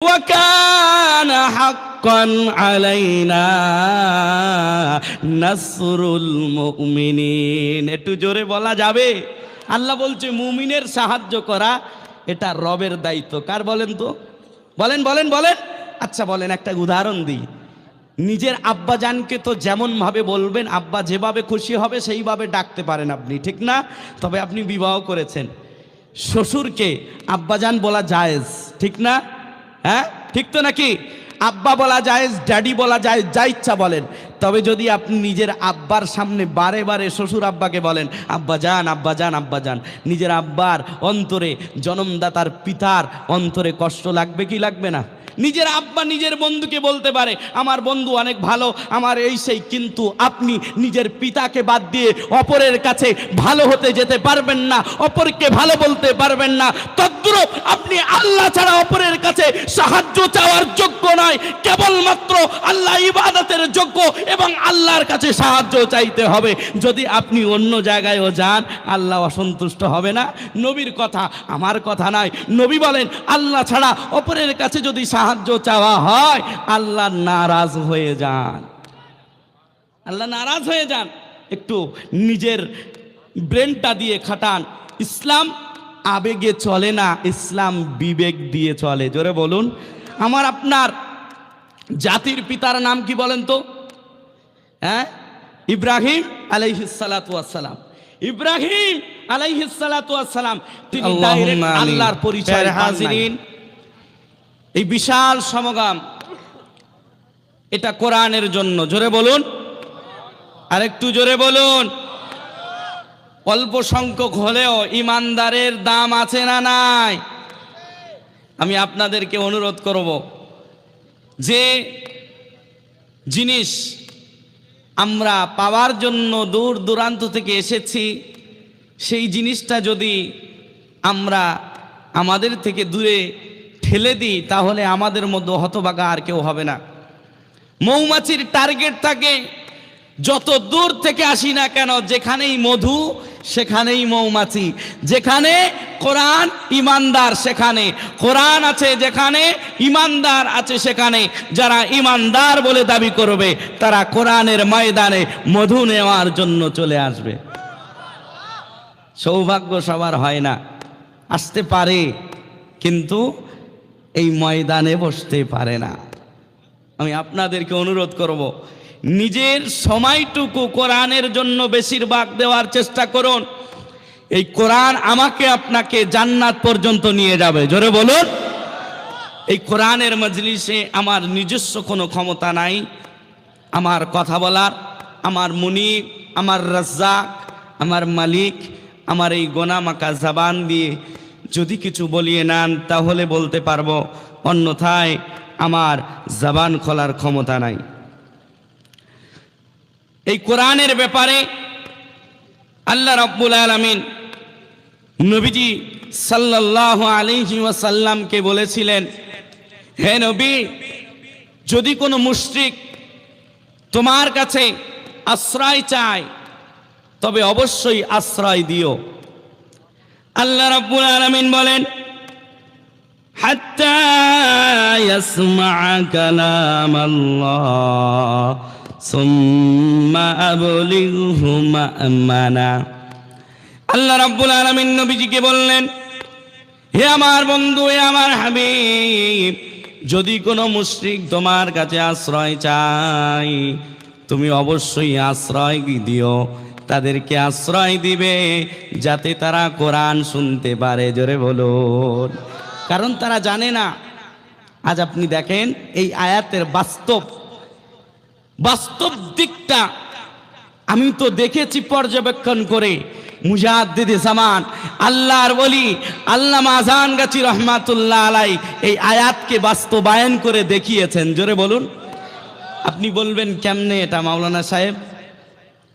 وكان حقا علينا نصر المؤمنين একটু জোরে বলা যাবে আল্লাহ বলছে মুমিনের সাহায্য করা এটা রবের দায়িত্ব কার বলেন তো বলেন বলেন বলেন আচ্ছা বলেন একটা উদাহরণ দিই নিজের আব্বা জানকে তো যেমন ভাবে বলবেন আব্বা যেভাবে খুশি হবে সেইভাবে ডাকতে পারেন আপনি ঠিক না তবে আপনি বিবাহ করেছেন শ্বশুরকে আব্বাজান বলা জায়েজ ঠিক না হ্যাঁ? ঠিক তো নাকি? আব্বা বলা যায়, ড্যাডি বলা যায়, যা ইচ্ছা বলেন। তবে যদি আপনি নিজের আব্বার সামনে বারে বারে শ্বশুর আব্বাকে বলেন, আব্বা যান আব্বা যান আব্বা যান। নিজের আব্বার অন্তরে জনমদাতার পিতার অন্তরে কষ্ট লাগবে কি লাগবে না? নিজের আব্বা নিজের বন্ধুকে বলতে পারে, আমার বন্ধু অনেক ভালো, আমার এই সেই, কিন্তু আপনি নিজের পিতাকে বাদ দিয়ে অপরের কাছে ভালো হতে যেতে পারবেন না, অপরকে ভালো বলতে পারবেন না। তদ্রুপ আপনি আল্লাহ ছাড়া অপরের কাছে সাহায্য চাওয়ার যোগ্য নয়, কেবলমাত্র আল্লাহ ইবাদতের যোগ্য এবং আল্লাহর কাছে সাহায্য চাইতে হবে। যদি আপনি অন্য জায়গায়ও যান, আল্লাহ অসন্তুষ্ট হবে না। নবীর কথা আমার কথা নয়। নবী বলেন, আল্লাহ ছাড়া অপরের কাছে যদি সাহায্য চাওয়া হয় আল্লাহ নারাজ হয়ে যান। আল্লাহ নারাজ হয়ে যান। একটু নিজের ব্রেনটা দিয়ে খাটান। ইসলাম আবেগে চলে না ইসলাম বিবেক দিয়ে চলে। জোরে বলুন। আমার আপনার জাতির পিতার নাম কি বলেন তো? হ্যাঁ? ইব্রাহিম আলাইহিসালাম ইব্রাহিম আলাইহিসালাম তিনি। আল্লাহর পরিচয় হাজিরিন। এই বিশাল সমাগম, এটা কোরআনের জন্য। জোরে বলুন। আরেকটু জোরে বলুন। অল্প সংখ্যক হলেও ইমানদারের দাম আছে না নাই? আমি আপনাদেরকে অনুরোধ করব যে জিনিস আমরা পাওয়ার জন্য দূর দূরান্ত থেকে এসেছি, সেই জিনিসটা যদি আমরা আমাদের থেকে দূরে ঠেলে দিই, তাহলে আমাদের মধ্যে হতবাগা আর কেউ হবে না। মৌমাছির টার্গেট থাকে, যত দূর থেকে আসি না কেন, যেখানেই মধু, সেখানেই মৌমাছি। যেখানে কোরআন ইমানদার, সেখানে। কোরআন আছে, যেখানে ইমানদার আছে, সেখানে। যারা ইমানদার বলে দাবি করবে, তারা কোরআনের ময়দানে মধু নেওয়ার জন্য চলে আসবে। সৌভাগ্য সবার হয় না। আসতে পারে, কিন্তু এই ময়দানে বসতে পারে না। আমি আপনাদেরকে অনুরোধ করব, নিজের সময়টুকু কোরআনের জন্য বেশিরভাগ দেওয়ার চেষ্টা করুন। এই কোরআন আমাকে আপনাকে জান্নাত পর্যন্ত নিয়ে যাবে। জোরে বলুন। এই কোরআনের মজলিসে আমার নিজস্ব কোনো ক্ষমতা নাই। আমার কথা বলার, আমার মুনি আমার রাজ্জাক, আমার মালিক, আমার এই গোনামাকা জাবান দিয়ে যদি কিছু বলিয়ে নেন, তাহলে বলতে পারব, অন্যথায় আমার জাবান খোলার ক্ষমতা নাই। এই কোরআনের ব্যাপারে আল্লাহ রব্বুল আলমিন নবীজি সাল্লাল্লাহু আলাইহি ওয়াসাল্লামকে বলেছিলেন, হে নবী, যদি কোনো মুশরিক তোমার কাছে আশ্রয় চায়, তবে অবশ্যই আশ্রয় দিও। আল্লাহ রাব্বুল আলামিন বলেন, হাত্তা ইয়াসমা কালাম আল্লাহ সুম্মা আবলিগহু মা'মানা। আল্লাহ রাব্বুল আলামিন নবীজিকে বললেন, হে আমার বন্ধু, হে আমার হাবিব, যদি কোনো মুশরিক তোমার কাছে আশ্রয় চাই তুমি অবশ্যই আশ্রয় দিও। তাদেরকে আশ্রয় দিবে যাতে তারা কোরআন শুনতে পারে। জোরে বলুন। কারণ তারা জানে না। আজ আপনি দেখেন, এই আয়াতের বাস্তব বাস্তব দিকটা আমি তো দেখেছি পর্যবেক্ষণ করে। মুজাদ্দিদ জামান, আল্লাহর বলি আল্লাহ আজান গাছি রহমাতুল্লাহ আলাই এই আয়াতকে বাস্তবায়ন করে দেখিয়েছেন। জোরে বলুন। আপনি বলবেন, কেমনে এটা মাওলানা সাহেব?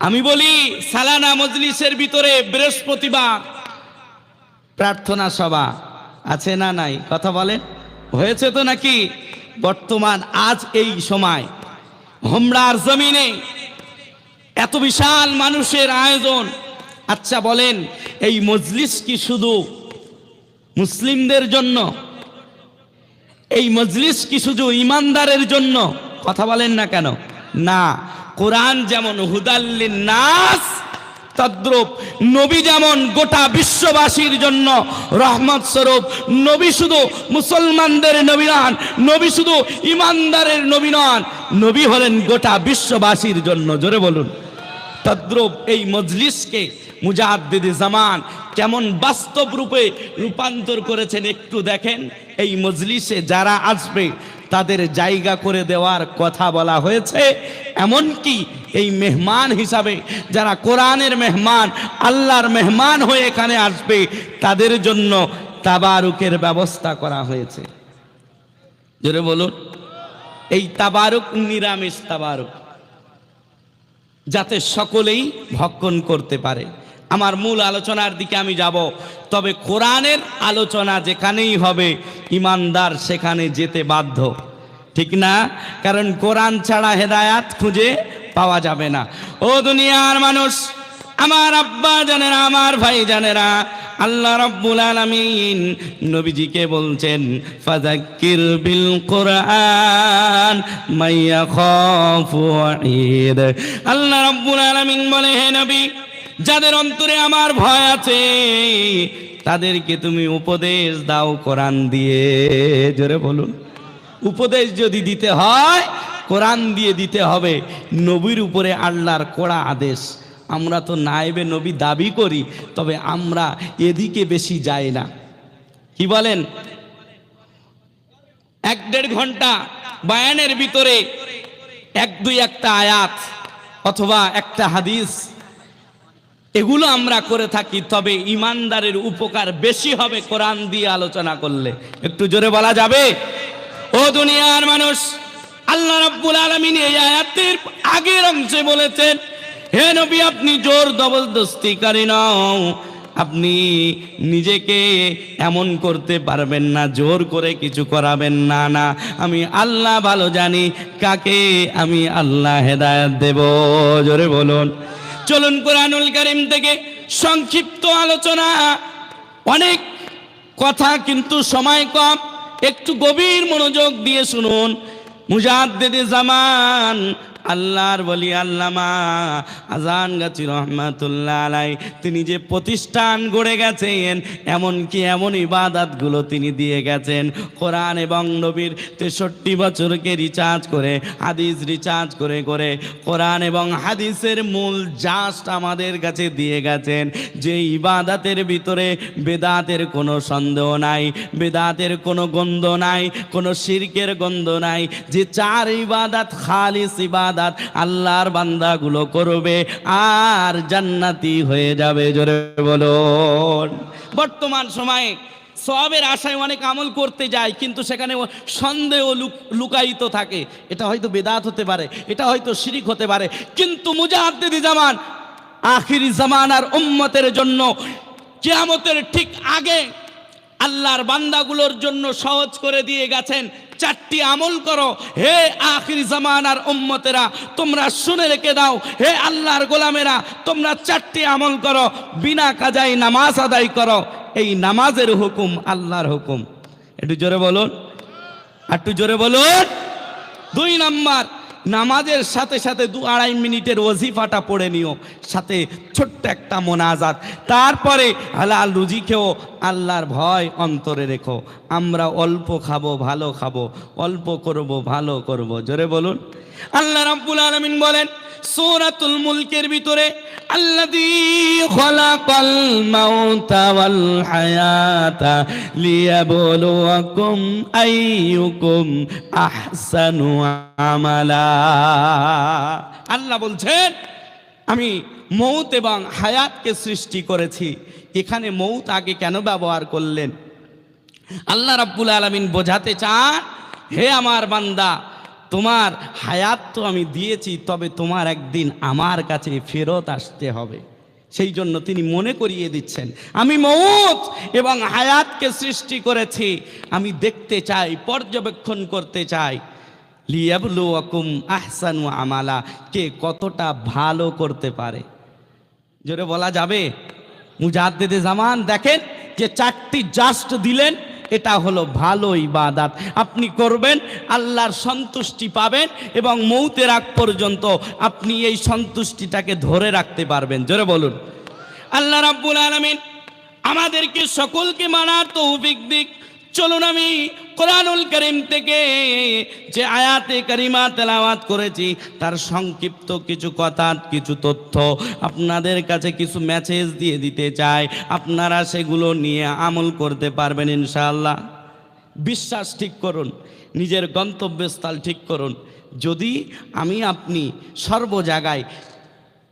আমি বলি, সালানা মজলিসের ভিতরে বৃহস্পতিবার প্রার্থনা সভা আছে না নাই? কথা বলেন। হয়েছে তো নাকি? বর্তমান আজ এই সময় হোমরার জমিনে এত বিশাল মানুষের আয়োজন। আচ্ছা বলেন, এই মজলিস কি শুধু মুসলিমদের জন্য? এই মজলিস কি শুধু ইমানদারের জন্য? কথা বলেন না কেন? না কোরআন যেমন হুদাল্লিন নাস, তদ্রুপ নবী যেমন গোটা বিশ্ববাসীর জন্য রহমত স্বরূপ, নবী শুধু মুসলমানদের নবী নন, নবী শুধু ইমানদারের নবী নন, নবী হলেন গোটা বিশ্ববাসীর জন্য, জোরে বলুন। তদ্রুপ এই মজলিসকে মুজাদ্দিদ জামান কেমন বাস্তব রূপে রূপান্তর করেছেন একটু দেখেন। এই মজলিসে যারা আসবে তাদের জায়গা করে দেওয়ার কথা বলা হয়েছে। এমনকি এই মেহমান হিসাবে যারা কোরআনের মেহমান, আল্লাহর মেহমান হয়ে এখানে আসবে, তাদের জন্য তাবারুকের ব্যবস্থা করা হয়েছে। জোরে বলুন। এই তাবারুক, নিরামিষ তাবারুক, যাতে সকলেই ভক্ষণ করতে পারে। আমার মূল আলোচনার দিকে আমি যাব। তবে কোরআনের আলোচনা যেখানেই হবে, ইমানদার সেখানে যেতে বাধ্য। ঠিক না? কারণ কোরআন ছাড়া হেদায়াত খুঁজে পাওয়া যাবে না। ও দুনিয়ার মানুষ, আমার আব্বা জানেরা, আমার ভাই জানেরা, আল্লাহ রব্বুল আলামিন নবীজিকে বলছেন, ফাযাক্কির বিল কোরআন, মাইয়া খাফু ওয়াঈদ আল্লাহ রব্বুল আলামিন বলে, হে নবী যাদের অন্তরে আমার ভয় আছে, তাদেরকে তুমি উপদেশ দাও কোরআন দিয়ে। জোরে বলুন। উপদেশ যদি দিতে হয়, কোরআন দিয়ে দিতে হবে। নবীর উপরে আল্লাহর কড়া আদেশ। আমরা তো নায়েবে নবী দাবি করি, তবে আমরা এদিকে বেশি যাই না। কি বলেন? এক দেড় ঘণ্টা বায়ানের ভিতরে এক দুই একটা আয়াত অথবা একটা হাদিস এগুলো আমরা করে থাকি, তবে ইমানদারের উপকার বেশি হবে কোরআন দিয়ে আলোচনা করলে। একটু জোরে বলা যাবে? ও দুনিয়ার মানুষ, আল্লাহ রাব্বুল আলামিন এই আয়াতের আগের অংশে বলেছেন, হে নবী, আপনি জোর জবরদস্তিকারী নও। আপনি নিজেকে এমন করতে পারবেন না, জোর করে কিছু করাবেন না না, আমি আল্লাহ ভালো জানি, কাকে আমি আল্লাহ হেদায়েত দেব? জোরে বলুন। চলুন কোরআনুল করিম থেকে সংক্ষিপ্ত আলোচনা। অনেক কথা কিন্তু সময় কম, একটু গভীর মনোযোগ দিয়ে শুনুন। মুজাদ্দেদে জামান আল্লাহর বলি আল্লামা আজান গাছি রহমাতুল্লাহ আলাই। তিনি যে প্রতিষ্ঠান গড়ে গেছেন, এমনকি এমন ইবাদাতগুলো তিনি দিয়ে গেছেন। কোরআন এবং নবীর তেষট্টি বছরকে রিচার্জ করে, হাদিস রিচার্জ করে করে কোরআন এবং হাদিসের মূল জাস্ট আমাদের কাছে দিয়ে গেছেন। যে ইবাদাতের ভিতরে বেদাতের কোনো সন্দেহ নাই, বেদাতের কোনো গন্ধ নাই, কোনো শিরকের গন্ধ নাই, যে চার ইবাদাত খালিস ইবাদাত আল্লাহর বান্দাগুলো করবে আর জান্নাতি হয়ে যাবে, জোরে বলুন। বর্তমান সময়ে সবের আশায় অনেক আমল করতে যায়, কিন্তু সেখানে সন্দেহ লুক- লুকায়িত থাকে। এটা হয়তো বেদাত হতে পারে, এটা হয়তো শিরিক হতে পারে, কিন্তু মুজাহিদি জামান আখিরি জামানার উম্মতের জন্য, কিয়ামতের ঠিক আগে আল্লাহর বান্দাগুলোর জন্য সহজ করে দিয়ে গেছেন। চারটি আমল করো। হে আখির জামানার উম্মতেরা, তোমরা শুনে রেখে দাও। হে আল্লাহর গোলামেরা, তোমরা চারটি আমল করো। বিনা কাজাই নামাজ আদায় করো। এই নামাজের হুকুম আল্লাহর হুকুম। একটু জোরে বলুন। একটু জোরে বলুন। দুই নাম্বার নামাজের সাথে সাথে দু আড়াই মিনিটের ওজিফাটা পড়ে নিও, সাথে ছোট্ট একটা মোনাজাত। তারপরে হালাল রুজি খেও, আল্লাহর ভয় অন্তরে রেখো। আমরা অল্প খাব, ভালো খাব, অল্প করব, ভালো করব। জোরে বলুন। আল্লাহ রাব্বুল আলামিন বলেন, সূরাতুল মুলকের ভিতরে, আল্লাযী খলাকাল মাউতা ওয়াল হায়াতা লিয়াবলুয়াকুম আইয়ুকুম আহসানু আমালা। আল্লাহ বলছেন, আমি মৌত এবং হায়াতকে সৃষ্টি করেছি। এখানে মৌত আগে কেন ব্যবহার করলেন? আল্লাহ রাব্বুল আলামিন বোঝাতে চান, হে আমার বান্দা তোমার হায়াত তো আমি দিয়েছি, তবে তোমার একদিন আমার কাছে ফেরত আসতে হবে। সেই জন্য তিনি মনে করিয়ে দিচ্ছেন, আমি মৌত এবং হায়াতকে সৃষ্টি করেছি, আমি দেখতে চাই, পর্যবেক্ষণ করতে চাই। লিয়াবলুয়াকুম আহসানু আমালা, কে কতটা ভালো করতে পারে। জোরে বলা যাবে? মুজাদ্দেদে জামান দেখেন যে চারটি জাস্ট দিলেন এটা হলো ভালো ইবাদাত। আপনি করবেন, আল্লাহর সন্তুষ্টি পাবেন এবং মৌতের আগ পর্যন্ত আপনি এই সন্তুষ্টিটাকে ধরে রাখতে পারবেন। জোরে বলুন। আল্লাহ রাব্বুল আলামিন আমাদেরকে সকলকে মানার তৌফিক দিক। চলুন আমি কোরআনুল করিম থেকে যে আয়াতে করিমা তেলাওয়াত করেছি, তার সংক্ষিপ্ত কিছু কথা, কিছু তথ্য আপনাদের কাছে কিছু মেসেজ দিয়ে দিতে চাই। আপনারা সেগুলো নিয়ে আমল করতে পারবেন ইনশাআল্লাহ। বিশ্বাস ঠিক করুন, নিজের গন্তব্যস্থল ঠিক করুন। যদি আমি আপনি সর্ব জায়গায়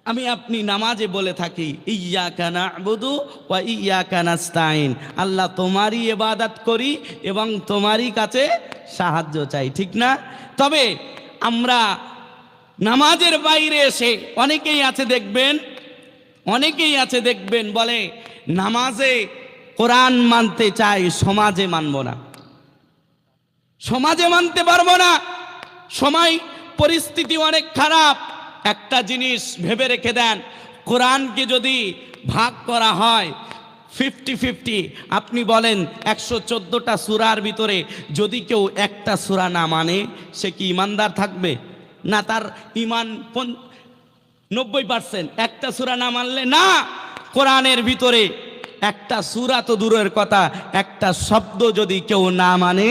আমি আপনি নামাজে বলে থাকি ইয়া কানা আবুদু ওয়া ইয়া কানাস্তাইন আল্লাহ তোমারই এবাদাত করি এবং তোমারই কাছে সাহায্য চাই, ঠিক না? তবে আমরা নামাজের বাইরে এসে অনেকেই আছে দেখবেন, অনেকেই আছে দেখবেন বলে, নামাজে কোরআন মানতে চাই, সমাজে মানব না। সমাজে মানতে পারব না। সময়, পরিস্থিতি অনেক খারাপ। একটা জিনিস ভেবে রেখে দেন, কোরআনকে যদি ভাগ করা হয় ফিফটি ফিফটি আপনি বলেন একশো চোদ্দোটা সুরার ভিতরে যদি কেউ একটা সুরা না মানে সে কি ইমানদার থাকবে? না, তার ইমান নব্বই পার্সেন্ট একটা সুরা না মানলে না, কোরআনের ভিতরে একটা সুরা তো দূরের কথা, একটা শব্দ যদি কেউ না মানে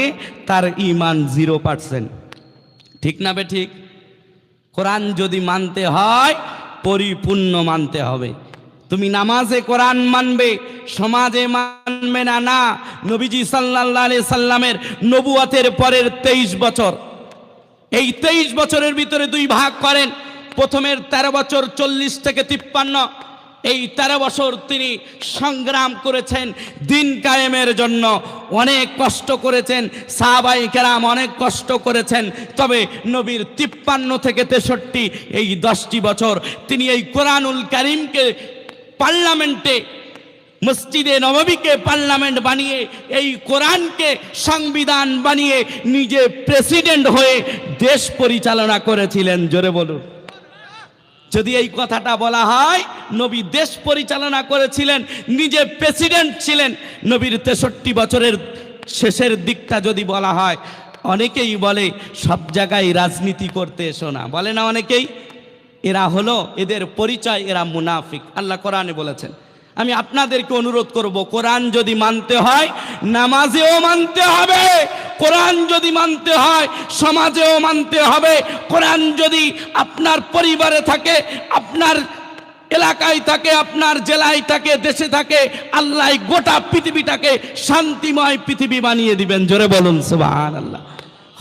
তার ইমান জিরো পার্সেন্ট ঠিক না বে ঠিক? কোরআন যদি মানতে হয়, পরিপূর্ণ মানতে হবে। তুমি নামাজে কোরআন মানবে, সমাজে মানবে না না। নবীজি সাল্লাহ সাল্লামের নবুয়াতের পরের তেইশ বছর। এই তেইশ বছরের ভিতরে দুই ভাগ করেন। প্রথমের ১৩ বছর চল্লিশ থেকে তিপ্পান্ন এই ১৩ বছর তিনি সংগ্রাম করেছেন, দিন কায়েমের জন্য অনেক কষ্ট করেছেন, সাহাবাই কেরাম অনেক কষ্ট করেছেন, তবে নবীর তিপ্পান্ন থেকে তেষট্টি এই দশটি বছর তিনি এই কোরআনুল করিমকে পার্লামেন্টে, মসজিদে নবমীকে পার্লামেন্ট বানিয়ে, এই কোরআনকে সংবিধান বানিয়ে নিজে প্রেসিডেন্ট হয়ে দেশ পরিচালনা করেছিলেন, জোরে বলুন। যদি এই কথাটা বলা হয়, নবী দেশ পরিচালনা করেছিলেন, নিজে প্রেসিডেন্ট ছিলেন, নবীর তেষট্টি বছরের শেষের দিকটা যদি বলা হয়, অনেকেই বলে সব জায়গায় রাজনীতি করতে এসো না। বলে না অনেকেই? এরা হলো, এদের পরিচয়, এরা মুনাফিক। আল্লাহ কোরআনে বলেছেন আমি আপনাদেরকে অনুরোধ করব, কোরআন যদি মানতে হয়, নামাজেও মানতে হবে। কোরআন যদি মানতে হয়, সমাজেও মানতে হবে। কোরআন যদি আপনার পরিবারে থাকে, আপনার এলাকায় থাকে, আপনার জেলায় থাকে, দেশে থাকে, আল্লাহ গোটা পৃথিবীটাকে শান্তিময় পৃথিবী বানিয়ে দিবেন। জোরে বলুন সুবহান আল্লাহ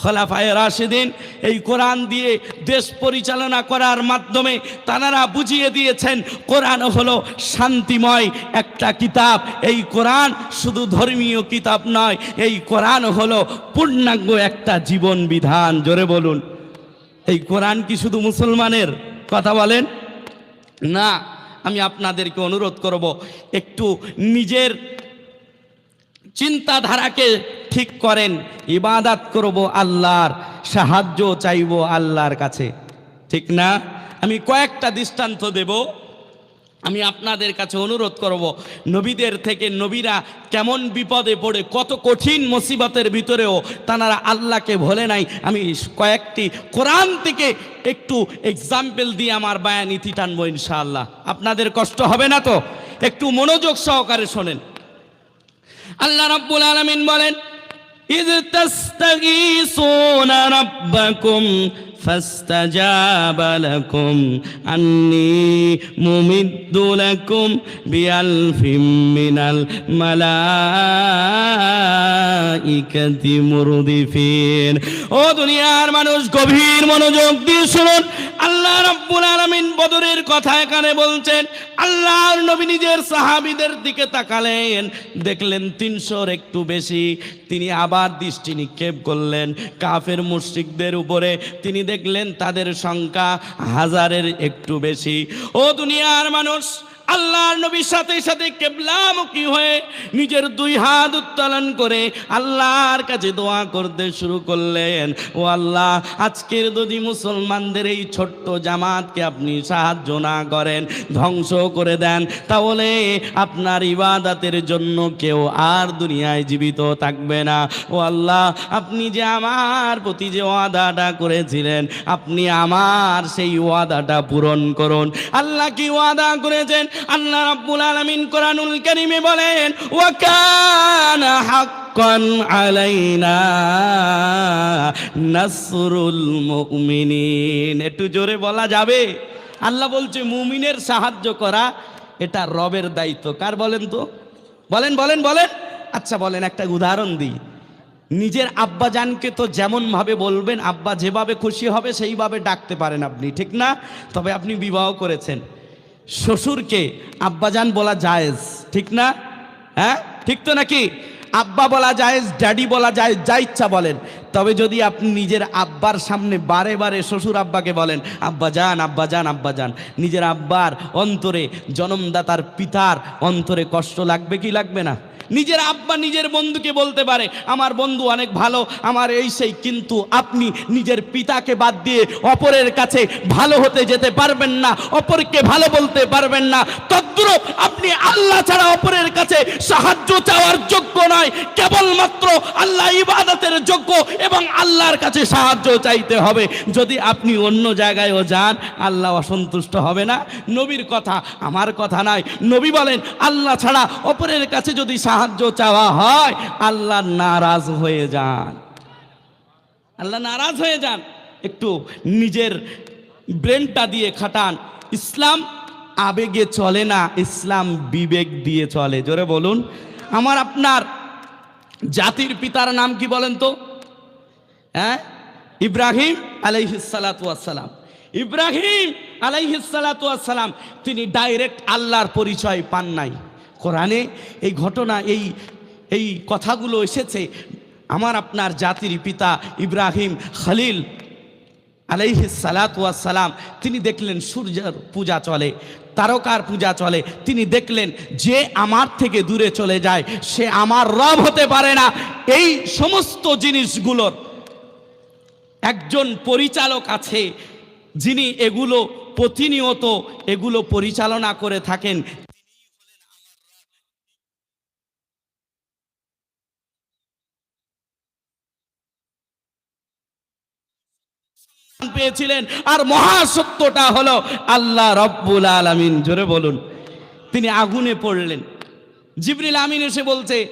খলাফায় রাশেদিন এই কোরআন দিয়ে দেশ পরিচালনা করার মাধ্যমে তানারা বুঝিয়ে দিয়েছেন, কোরআন হলো শান্তিময় একটা কিতাব। এই কোরআন শুধু ধর্মীয় কিতাব নয়, এই কোরআন হলো পূর্ণাঙ্গ একটা জীবন বিধান। জোরে বলুন। এই কোরআন কি শুধু মুসলমানের কথা বলেন? না, আমি আপনাদেরকে অনুরোধ করব, একটু নিজের চিন্তাধারাকে ঠিক করেন, ইবাদাত করব আল্লাহর, সাহায্য চাইব আল্লাহর কাছে। ঠিক না? আমি কয়েকটা দৃষ্টান্ত দেব। আমি আপনাদের কাছে অনুরোধ করব, নবীদের থেকে নবীরা কেমন বিপদে পড়ে, কত কঠিন মুসিবতের ভিতরেও তারা আল্লাহকে ভোলে নাই। আমি কয়েকটি কোরআন থেকে একটু এক্সাম্পল দিয়ে আমার বায়ান ইতি টানবো ইনশাআল্লাহ। আপনাদের কষ্ট হবে না তো? একটু মনোযোগ সহকারে শোনেন। আল্লাহ রাব্বুল আলামিন বলেন ইজ তাস্তাগীসুনা রাব্বাকুম লাকুম আন্নী মুমিদ্দু লাকুম বিআলফিম মিনাল মালাইকাতি মুরদিফিন ও দুনিয়ার মানুষ, গভীর মনোযোগ দিয়ে শুনুন। আল্লাহ রাব্বুল আলামিন বদরের কথা এখানে বলছেন। আল্লাহর নবী নিজের সাহাবীদের দিকে তাকালেন। দেখলেন তিনশোর একটু বেশি। তিনি আবার দৃষ্টি নিক্ষেপ করলেন। কাফের মুশরিকদের উপরে তিনি দেখলেন তাদের সংখ্যা হাজারের একটু বেশি। ও দুনিয়ার মানুষ আল্লাহর নবীর সাথে সাথে কেবলামুখী হয়ে নিজের দুই হাত উত্তোলন করে আল্লাহর কাছে দোয়া করতে শুরু করলেন। ও আল্লাহ, আজকের যদি মুসলমানদের এই ছোট্ট জামাতকে আপনি সাহায্য না করেন, ধ্বংস করে দেন, তাহলে আপনার ইবাদাতের জন্য কেউ আর দুনিয়ায় জীবিত থাকবে না। ও আল্লাহ, আপনি যে আমার প্রতি যে ওয়াদাটা করেছিলেন, আপনি আমার সেই ওয়াদাটা পূরণ করুন। আল্লাহ কি ওয়াদা করেছেন? আল্লাহ রাব্বুল আলামিন কোরআনুল কারীমে বলেন, ওয়া কানা হাক্কান আলাইনা নাসরুল মুমিনিন। একটু জোরে বলা যাবে? আল্লাহ বলছে, মুমিনের সাহায্য করা এটা রবের দায়িত্ব। কার বলেন তো? বলেন বলেন বলেন। আচ্ছা বলেন, একটা উদাহরণ দিই। নিজের আব্বাজানকে তো যেমনভাবে বলবেন, আব্বা যেভাবে খুশি হবে সেইভাবে ডাকতে পারেন আপনি, ঠিক না? তবে আপনি বিবাহ করেছেন। শ্বশুরকে আব্বাজান বলা জায়েজ, ঠিক না? হ্যাঁ? ঠিক তো নাকি? আব্বা বলা জায়েজ, ড্যাডি বলা যায় যা ইচ্ছা বলেন। তবে যদি আপনি নিজের আব্বার সামনে বারে বারে শ্বশুর আব্বাকে বলেন আব্বা যান আব্বা যান আব্বা যান নিজের আব্বার অন্তরে জনমদাতার পিতার অন্তরে কষ্ট লাগবে কি লাগবে না? নিজের আব্বা নিজের বন্ধুকে বলতে পারে, আমার বন্ধু অনেক ভালো, আমার এই সেই, কিন্তু আপনি নিজের পিতাকে বাদ দিয়ে অপরের কাছে ভালো হতে যেতে পারবেন না, অপরকে ভালো বলতে পারবেন না। তদ্রুপ আপনি আল্লাহ ছাড়া অপরের কাছে সাহায্য চাওয়ার যোগ্য নয়, কেবলমাত্র আল্লাহ ইবাদতের যোগ্য এবং আল্লাহর কাছে সাহায্য চাইতে হবে। যদি আপনি অন্য জায়গায়ও যান, আল্লাহ অসন্তুষ্ট হবে না। নবীর কথা আমার কথা নয়। নবী বলেন, আল্লাহ ছাড়া অপরের কাছে যদি সাহায্য চাওয়া হয়, আল্লাহ নারাজ হয়ে যান। আল্লাহ নারাজ হয়ে যান। একটু নিজের ব্রেনটা দিয়ে খাটান। ইসলাম আবেগে চলে না, ইসলাম বিবেক দিয়ে চলে। জোরে বলুন। আমার আপনার জাতির পিতার নাম কি বলেন তো? হ্যাঁ? ইব্রাহিম আলাইহিসালাতাম ইব্রাহিম আলাইহিসালাতাম তিনি ডাইরেক্ট আল্লাহর পরিচয় পান নাই। কোরআনে এই ঘটনা, এই এই কথাগুলো এসেছে। আমার আপনার জাতির পিতা ইব্রাহিম খলিল আলাইহি সালাম, তিনি দেখলেন সূর্যের পূজা চলে, তারকার পূজা চলে। তিনি দেখলেন যে আমার থেকে দূরে চলে যায়, সে আমার রব হতে পারে না। এই সমস্ত জিনিসগুলোর একজন পরিচালক আছে, যিনি এগুলো প্রতিনিয়ত এগুলো পরিচালনা করে থাকেন। পেয়েছিলেন। আর মহাসত্যটা হলো আল্লাহ রব্বুল আলামিন, জোরে বলুন। তিনি আগুনে পড়লেন। জিবরিল আমিন এসে বলছে,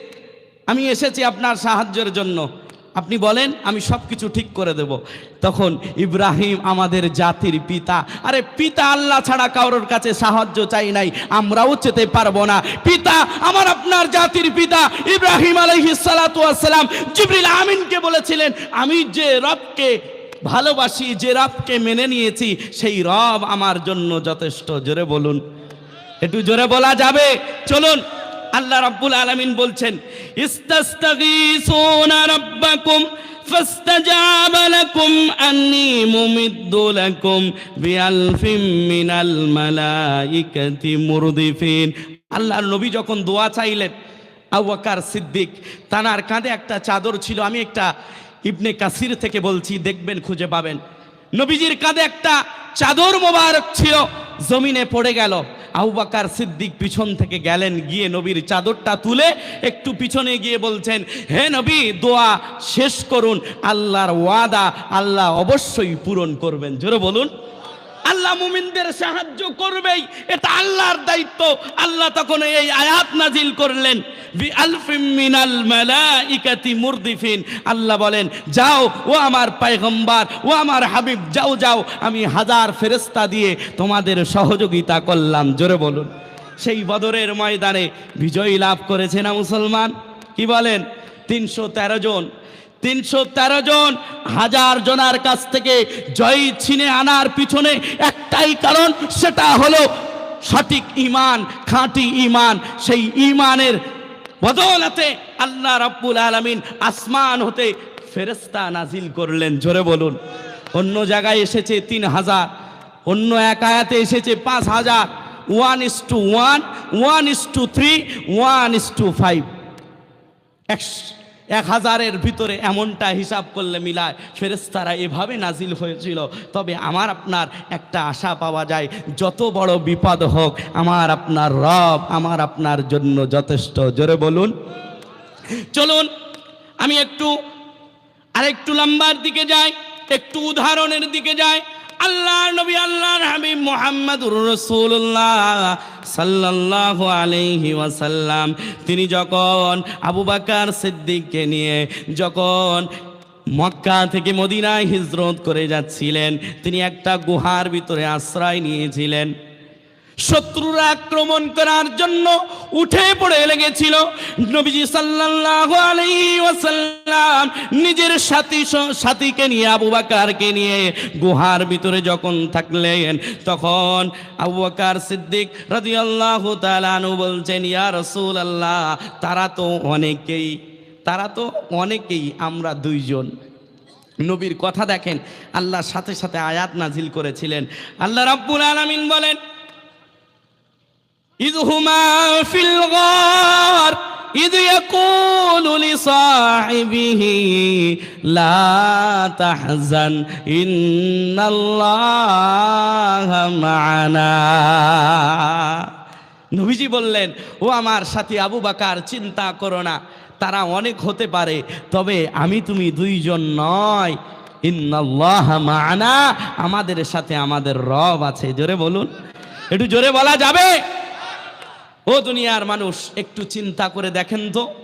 আমি এসেছি আপনার সাহায্যের জন্য। আপনি বলেন, আমি সব কিছু ঠিক করে দেব। তখন ইব্রাহিম আমাদের জাতির পিতা, আরে পিতা আল্লাহ ছাড়া কারোর কাছে সাহায্য চাই নাই, আমরাও চেতে পারব না। পিতা, আমার আপনার জাতির পিতা ইব্রাহিম আলহিসালাম জিবরিল আমিনকে বলেছিলেন, আমি যে রবকে ভালোবাসি যে রবকে মেনে নিয়েছি সেই রব আমার জন্য যথেষ্ট জোরে বলুন একটু জোরে বলা যাবে চলুন আল্লাহ রাব্বুল আলামিন বলছেন ইস্তাস্তাগীসুনা রাব্বাকুম فاستجاب لكم أني ممد لكم بألف من الملائكة مردفين আল্লাহর নবী যখন দোয়া চাইলেন আওয়াকার সিদ্দিক তানার কাঁধে একটা চাদর ছিল আমি একটা ইবনে কাসির থেকে বলছি, দেখবেন, খুঁজে পাবেন। নবীজির কাঁধে একটা চাদর মোবারক ছিল, জমিনে পড়ে গেল। আহুবাকার সিদ্দিক পিছন থেকে গেলেন, গিয়ে নবীর চাদরটা তুলে একটু পিছনে গিয়ে বলছেন, হে নবী, দোয়া শেষ করুন, আল্লাহর ওয়াদা আল্লাহ অবশ্যই পূরণ করবেন। জোরে বলুন। আল্লাহ মুমিনদের সাহায্য করবেই। এটা আল্লাহর দায়িত্ব। আল্লাহ তখন এই আয়াত নাজিল করলেন। আল্লাহ বলেন, যাও, ও আমার পায়গম্বার, ও আমার হাবিব, যাও যাও, আমি হাজার ফেরেস্তা দিয়ে তোমাদের সহযোগিতা করলাম। জোরে বলুন। সেই বদরের ময়দানে বিজয়ী লাভ করেছে না মুসলমান? কি বলেন? তিনশো তেরো জন তিনশো তেরো জন হাজার জনার কাছ থেকে জয় ছিনে আনার পিছনে একটাই কারণ, সেটা হলো সঠিক ইমান খাঁটি ইমান সেই ইমানের বদলাতে আল্লাহ রাব্বুল আলামিন আসমান হতে ফেরেস্তা নাজিল করলেন। জোরে বলুন। অন্য জায়গায় এসেছে তিন হাজার, অন্য এক আয়াতে এসেছে পাঁচ হাজার। One is two one one is two three, one is two five. এক হাজারের ভিতরে এমনটা হিসাব করলে মিলায়। ফেরেস্তারা এভাবে নাজিল হয়েছিল। তবে আমার আপনার একটা আশা পাওয়া যায়, যত বড় বিপদ হোক, আমার আপনার রব আমার আপনার জন্য যথেষ্ট। জোরে বলুন। চলুন, আমি একটু আরেকটু লম্বার দিকে যাই, একটু উদাহরণের দিকে যাই। আল্লাহ নবী, আল্লাহর হাবিব মোহাম্মদুর রসুল্লাহ সাল্লাল্লাহু আলাইহি ওয়াসাল্লাম। তিনি যখন আবু বাকার সিদ্দিককে নিয়ে যখন মক্কা থেকে মদিনায় হিজরত করে যাচ্ছিলেন, তিনি একটা গুহার ভিতরে আশ্রয় নিয়েছিলেন। শত্রুরা আক্রমণ করার জন্য উঠে পড়ে লেগেছিল। নবীজি সাল্লাল্লাহু আলাইহি ওয়াসাল্লাম নিজের সাথী সাথীকে নিয়ে, আবু বাকারকে নিয়ে গুহার ভিতরে যখন থাকলেন, তখন আবু বাকার সিদ্দিক রাদিয়াল্লাহু তাআলা আনহু বলছেন, ইয়া রাসূলুল্লাহ, তারা তো অনেকেই, তারা তো অনেকেই আমরা দুইজন। নবীর কথা দেখেন আল্লাহর সাথে সাথে আয়াত নাজিল করেছিলেন। আল্লাহ রাব্বুল আলামিন বলেন إذ هما في الغار إذ يقول لصاحبه لا تحزن إن الله معنا নবীজি বললেন ও আমার সাথী আবু বাকার চিন্তা করো না তারা অনেক হতে পারে তবে আমি তুমি দুইজন নয় ইন্নাল্লাহ মানা আমাদের সাথে আমাদের রব আছে জোরে বলুন একটু জোরে বলা যাবে ও দুনিয়ার মানুষ, একটু চিন্তা করে দেখেন তো,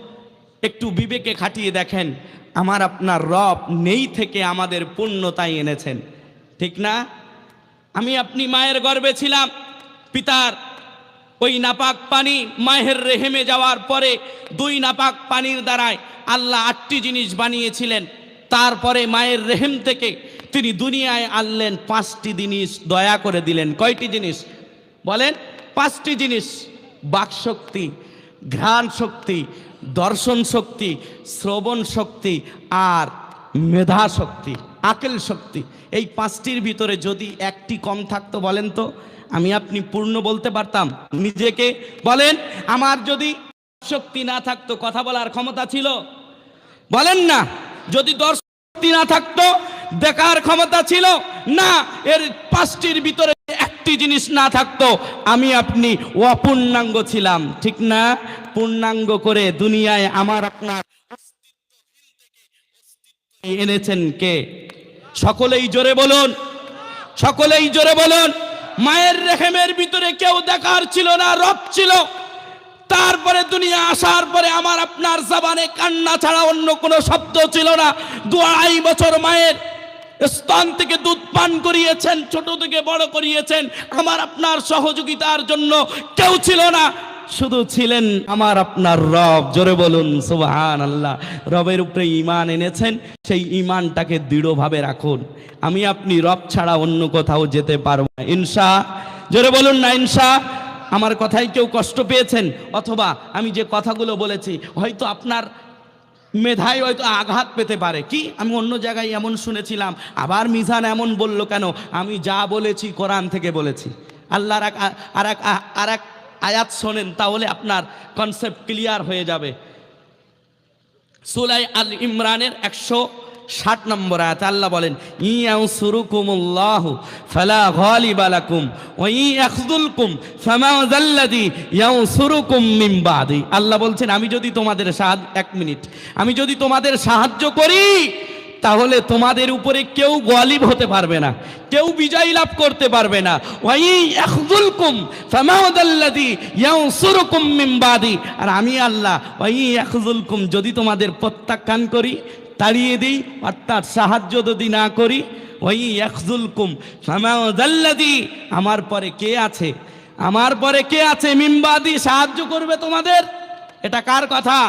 একটু বিবেকে খাটিয়ে দেখেন, আমার আপনার রব নেই থেকে আমাদের পূর্ণতাই এনেছেন। ঠিক না? আমি আপনি মায়ের গর্বে ছিলাম, পিতার ওই নাপাক পানি মায়ের রেহেমে যাওয়ার পরে দুই নাপাক পানির দ্বারায় আল্লাহ আটটি জিনিস বানিয়েছিলেন। তারপরে মায়ের রেহেম থেকে তিনি দুনিয়ায় আনলেন পাঁচটি জিনিস, দয়া করে দিলেন। কয়টি জিনিস? বলেন, পাঁচটি জিনিস। বাকশক্তি, ঘ্রাণ শক্তি, দর্শন শক্তি, শ্রবণ শক্তি আর মেধা শক্তি, আকেল শক্তি। এই পাঁচটির ভিতরে যদি একটি কম থাকতো বলেন তো, আমি আপনি পূর্ণ বলতে পারতাম। নিজেকে বলেন, আমার যদি শক্তি না থাকতো, কথা বলার ক্ষমতা ছিল? বলেন না, যদি দর্শন শক্তি না থাকতো, দেখার ক্ষমতা ছিল? না, এর পাঁচটির ভিতরে একটি জিনিস না থাকতো, আমি আপনি অপূর্ণাঙ্গ ছিলাম, ঠিক না? পূর্ণাঙ্গ করে দুনিয়ায় আমার আপনার এনেছেন কে? সকলেই জোরে বলুন, সকলেই জোরে বলুন, মায়ের রেহেমের ভিতরে কেউ দেখার ছিল না, রব ছিল। তারপরে দুনিয়া আসার পরে আমার আপনার জবানে কান্না ছাড়া অন্য কোনো শব্দ ছিল না। দু আড়াই বছর মায়ের স্তন থেকে দুধ পান করিয়েছেন, ছোট থেকে বড় করিয়েছেন। আমার আপনার সহযোগিতার জন্য কেউ ছিল না, শুধু ছিলেন আমার আপনার রব। জোরে বলুন সুবহান আল্লাহ রবের উপরে ইমান এনেছেন, সেই ইমানটাকে দৃঢ়ভাবে রাখুন। আমি আপনি রব ছাড়া অন্য কোথাও যেতে পারব না। ইনসা জোরে বলুন না ইনসা আমার কথায় কেউ কষ্ট পেয়েছেন? অথবা আমি যে কথাগুলো বলেছি, হয়তো আপনার মেধায় হয়তো আঘাত পেতে পারে। কি? আমি অন্য জায়গায় এমন শুনেছিলাম। আবার মিজান এমন বলল কেন? আমি যা বলেছি কোরআন থেকে বলেছি। আল্লাহর এক আর এক আর এক আয়াত শোনেন, তাহলে আপনার কনসেপ্ট ক্লিয়ার হয়ে যাবে। সুলাই আল ইমরানের একশো ষাট নম্বর আয়াত আল্লাহ বলেন ইয়াউ সুরুকুমুল্লাহ ফালা গালিবা লাকুম ওয়া ইয়াখযুলকুম ফামা যাল্লাযী ইয়ানসুরুকুম মিন বাদি। আল্লাহ বলছেন, আমি যদি তোমাদের সাহায্য, এক মিনিট, আমি যদি তোমাদের সাহায্য করি, তাহলে তোমাদের উপরে কেউ গালিব হতে পারবে না, কেউ বিজয় লাভ করতে পারবে না। ওয়াই ইয়াখযুলকুম ফামা যাল্লাযী ইয়ানসুরুকুম মিন বাদি। আর আমি আল্লাহ ওয়াই ইয়াখযুলকুম, যদি তোমাদের প্রত্যাখ্যান করি তাড়িয়ে দিই অর্থাৎ সাহায্য যদি না করি, ওই একজুলকুম সামাদি আমার পরে কে আছে? আমার পরে কে আছে? মিম্বাদি, সাহায্য করবে তোমাদের? এটা কার কথা?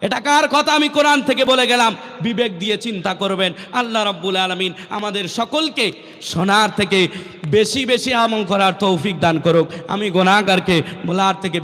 এটা কার কথা? আমি কোরআন থেকে বলে গেলাম, বিবেক দিয়ে চিন্তা করবেন। আল্লাহ রাব্বুল আলমিন আমাদের সকলকে সোনার থেকে বেশি বেশি আমল করার তৌফিক দান করুক। আমি গোনাগারকে বলার থেকে